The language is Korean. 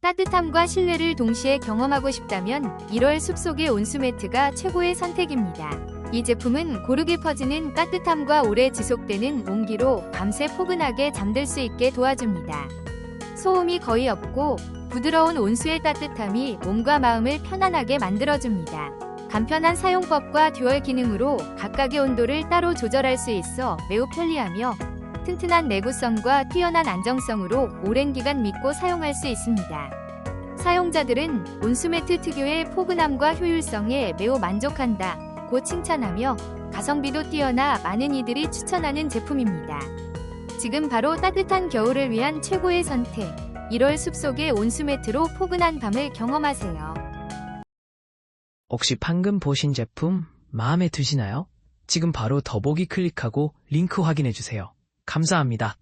따뜻함과 실내를 동시에 경험하고 싶다면 1월 숲속의 온수매트가 최고의 선택입니다. 이 제품은 고르게 퍼지는 따뜻함과 오래 지속되는 온기로 밤새 포근하게 잠들 수 있게 도와줍니다. 소음이 거의 없고 부드러운 온수의 따뜻함이 몸과 마음을 편안하게 만들어줍니다. 간편한 사용법과 듀얼 기능으로 각각의 온도를 따로 조절할 수 있어 매우 편리하며 튼튼한 내구성과 뛰어난 안정성으로 오랜 기간 믿고 사용할 수 있습니다. 사용자들은 온수매트 특유의 포근함과 효율성에 매우 만족한다. 고 칭찬하며 가성비도 뛰어나 많은 이들이 추천하는 제품입니다. 지금 바로 따뜻한 겨울을 위한 최고의 선택. 1월 숲속의 온수매트로 포근한 밤을 경험하세요. 혹시 방금 보신 제품 마음에 드시나요? 지금 바로 더보기 클릭하고 링크 확인해주세요. 감사합니다.